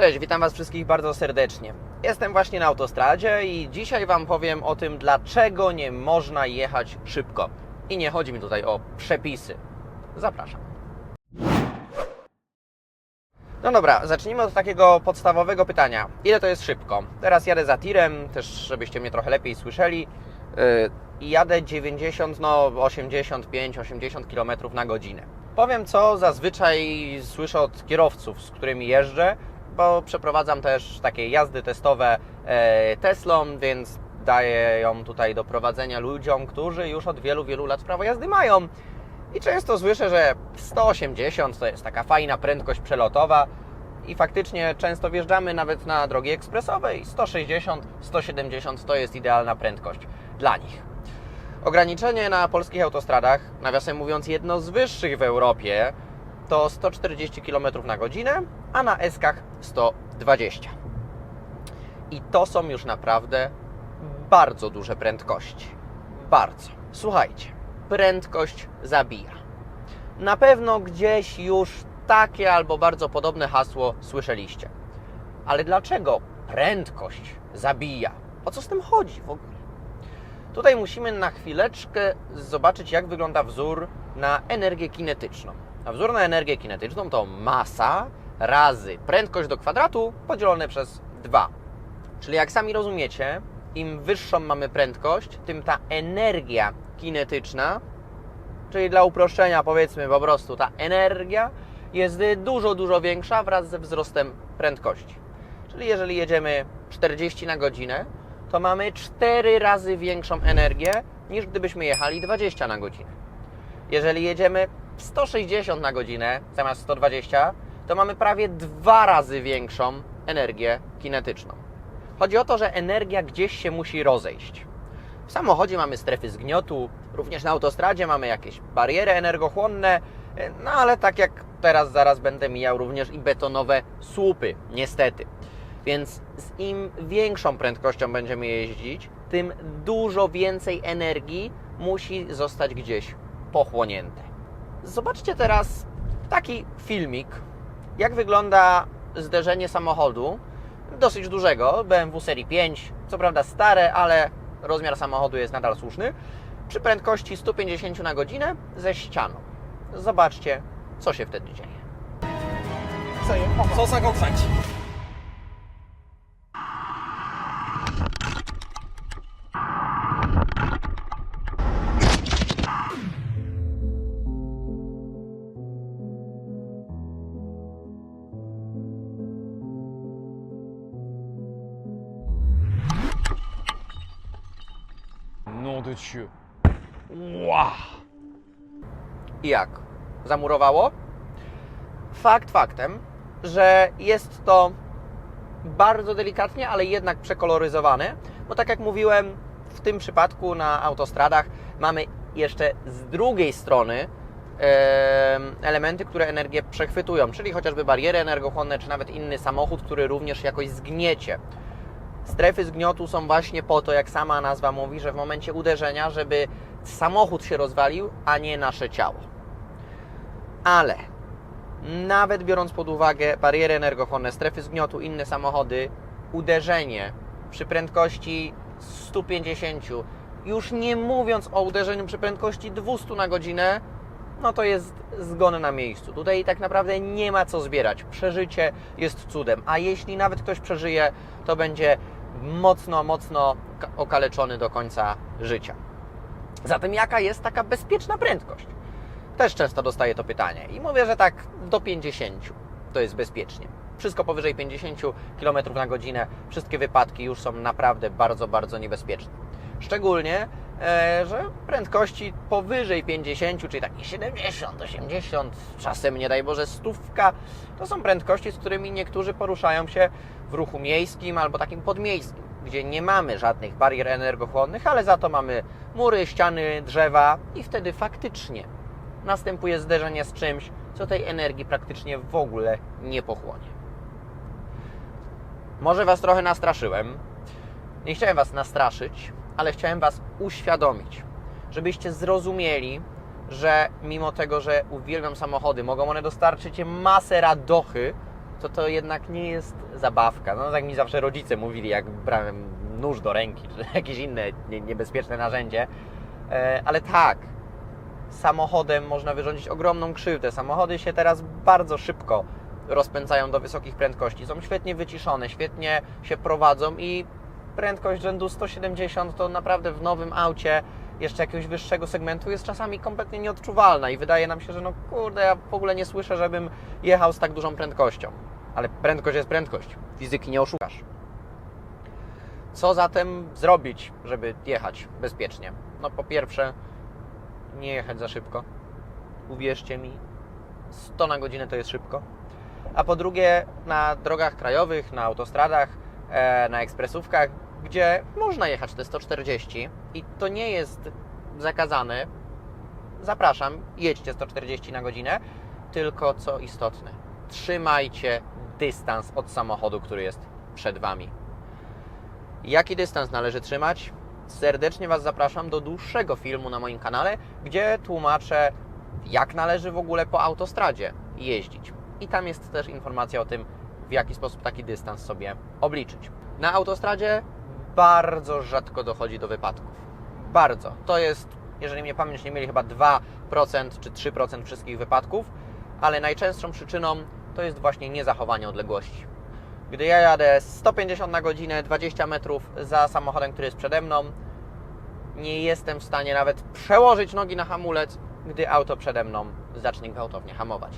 Cześć, witam Was wszystkich bardzo serdecznie. Jestem właśnie na autostradzie i dzisiaj Wam powiem o tym, dlaczego nie można jechać szybko. I nie chodzi mi tutaj o przepisy. Zapraszam. No dobra, zacznijmy od takiego podstawowego pytania. Ile to jest szybko? Teraz jadę za tirem, też żebyście mnie trochę lepiej słyszeli. I jadę 90, no 85, 80 km na godzinę. Powiem co zazwyczaj słyszę od kierowców, z którymi jeżdżę, bo przeprowadzam też takie jazdy testowe e, Teslą, więc daję ją tutaj do prowadzenia ludziom, którzy już od wielu, wielu lat prawo jazdy mają. I często słyszę, że 180 to jest taka fajna prędkość przelotowa i faktycznie często wjeżdżamy nawet na drogi ekspresowe i 160, 170 to jest idealna prędkość dla nich. Ograniczenie na polskich autostradach, nawiasem mówiąc jedno z wyższych w Europie, to 140 km na godzinę, a na eskach 120. I to są już naprawdę bardzo duże prędkości. Bardzo. Słuchajcie, prędkość zabija. Na pewno gdzieś już takie albo bardzo podobne hasło słyszeliście. Ale dlaczego prędkość zabija? O co z tym chodzi w ogóle? Tutaj musimy na chwileczkę zobaczyć, jak wygląda wzór na energię kinetyczną. A wzór na energię kinetyczną to masa razy prędkość do kwadratu podzielone przez 2. Czyli jak sami rozumiecie, im wyższą mamy prędkość, tym ta energia kinetyczna, czyli dla uproszczenia powiedzmy po prostu ta energia jest dużo, dużo większa wraz ze wzrostem prędkości. Czyli jeżeli jedziemy 40 na godzinę, to mamy 4 razy większą energię niż gdybyśmy jechali 20 na godzinę. Jeżeli jedziemy 160 na godzinę zamiast 120, to mamy prawie dwa razy większą energię kinetyczną. Chodzi o to, że energia gdzieś się musi rozejść. W samochodzie mamy strefy zgniotu, również na autostradzie mamy jakieś bariery energochłonne, no ale tak jak teraz zaraz będę mijał również i betonowe słupy, niestety. Więc z im większą prędkością będziemy jeździć, tym dużo więcej energii musi zostać gdzieś pochłonięte. Zobaczcie teraz taki filmik, jak wygląda zderzenie samochodu, dosyć dużego, BMW serii 5, co prawda stare, ale rozmiar samochodu jest nadal słuszny, przy prędkości 150 na godzinę ze ścianą. Zobaczcie, co się wtedy dzieje. Co za koksać? Nom Dieu. Wow. I jak? Zamurowało? Fakt faktem, że jest to bardzo delikatnie, ale jednak przekoloryzowane, bo tak jak mówiłem, w tym przypadku na autostradach mamy jeszcze z drugiej strony em, elementy, które energię przechwytują, czyli chociażby bariery energochłonne, czy nawet inny samochód, który również jakoś zgniecie. Strefy zgniotu są właśnie po to, jak sama nazwa mówi, że w momencie uderzenia, żeby samochód się rozwalił, a nie nasze ciało. Ale nawet biorąc pod uwagę bariery energochłonne, strefy zgniotu, inne samochody, uderzenie przy prędkości 150, już nie mówiąc o uderzeniu przy prędkości 200 na godzinę, no to jest zgon na miejscu. Tutaj tak naprawdę nie ma co zbierać. Przeżycie jest cudem, a jeśli nawet ktoś przeżyje, to będzie mocno, mocno ka- okaleczony do końca życia. Zatem jaka jest taka bezpieczna prędkość? Też często dostaję to pytanie i mówię, że tak do 50 to jest bezpiecznie. Wszystko powyżej 50 km na godzinę, wszystkie wypadki już są naprawdę bardzo, bardzo niebezpieczne. Szczególnie, że prędkości powyżej 50, czyli takie 70, 80, czasem nie daj Boże stówka, to są prędkości, z którymi niektórzy poruszają się w ruchu miejskim albo takim podmiejskim, gdzie nie mamy żadnych barier energochłonnych, ale za to mamy mury, ściany, drzewa i wtedy faktycznie następuje zderzenie z czymś, co tej energii praktycznie w ogóle nie pochłonie. Może Was trochę nastraszyłem. Nie chciałem Was nastraszyć, ale chciałem Was uświadomić, żebyście zrozumieli, że mimo tego, że uwielbiam samochody, mogą one dostarczyć masę radochy, to to jednak nie jest zabawka. No tak mi zawsze rodzice mówili, jak brałem nóż do ręki, czy jakieś inne nie- niebezpieczne narzędzie. E, Ale tak, samochodem można wyrządzić ogromną krzywdę. Samochody się teraz bardzo szybko rozpędzają do wysokich prędkości. Są świetnie wyciszone, świetnie się prowadzą i prędkość rzędu 170 to naprawdę w nowym aucie jeszcze jakiegoś wyższego segmentu jest czasami kompletnie nieodczuwalna i wydaje nam się, że no kurde, ja w ogóle nie słyszę, żebym jechał z tak dużą prędkością. Ale prędkość jest prędkość. Fizyki nie oszukasz. Co zatem zrobić, żeby jechać bezpiecznie? No po pierwsze, nie jechać za szybko. Uwierzcie mi, 100 na godzinę to jest szybko. A po drugie, na drogach krajowych, na autostradach, e, na ekspresówkach, gdzie można jechać te 140 i to nie jest zakazane, zapraszam, jedźcie 140 na godzinę, tylko co istotne, trzymajcie dystans od samochodu, który jest przed Wami. Jaki dystans należy trzymać? Serdecznie Was zapraszam do dłuższego filmu na moim kanale, gdzie tłumaczę, jak należy w ogóle po autostradzie jeździć. I tam jest też informacja o tym, w jaki sposób taki dystans sobie obliczyć. Na autostradzie bardzo rzadko dochodzi do wypadków. Bardzo. To jest, jeżeli mnie pamięć nie mieli, chyba 2% czy 3% wszystkich wypadków, ale najczęstszą przyczyną to jest właśnie niezachowanie odległości. Gdy ja jadę 150 na godzinę, 20 metrów za samochodem, który jest przede mną, nie jestem w stanie nawet przełożyć nogi na hamulec, gdy auto przede mną zacznie gwałtownie hamować.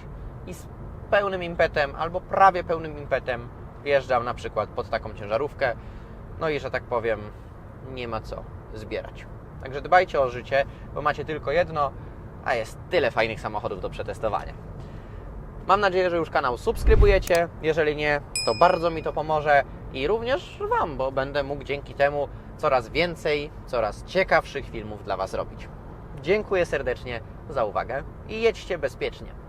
I z pełnym impetem, albo prawie pełnym impetem wjeżdżam na przykład pod taką ciężarówkę, no i że tak powiem, nie ma co zbierać. Także dbajcie o życie, bo macie tylko jedno, a jest tyle fajnych samochodów do przetestowania. Mam nadzieję, że już kanał subskrybujecie. Jeżeli nie, to bardzo mi to pomoże i również Wam, bo będę mógł dzięki temu coraz więcej, coraz ciekawszych filmów dla Was robić. Dziękuję serdecznie za uwagę i jedźcie bezpiecznie.